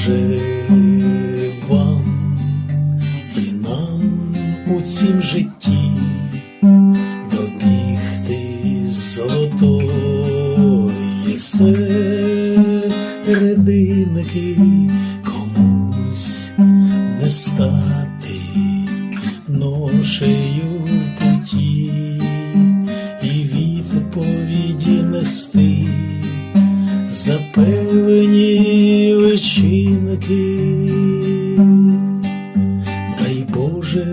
Боже і нам у цім житті добігти золотої серединки комусь не стати ношею в путі і відповіді нести за вчинки. Дай Боже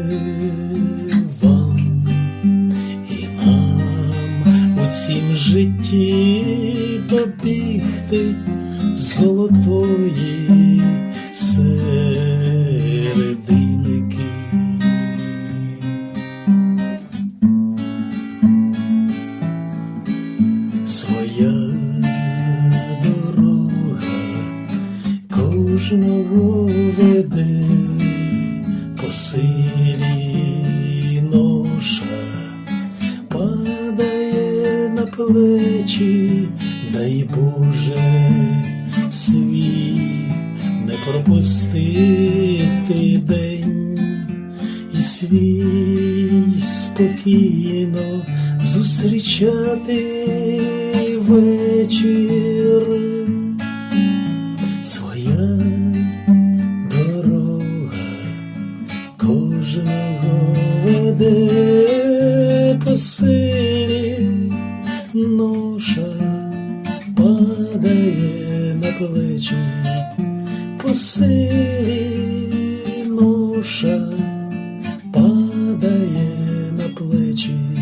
вам і нам у цім житті добігти золотої серединки. Своя кожного веде по силі ноша, падає на плечі, дай Боже свій не пропустити день і свій спокійно зустрічати вечір. Веде посилі ноша падає на плечі, посилі ноша падає на плечі.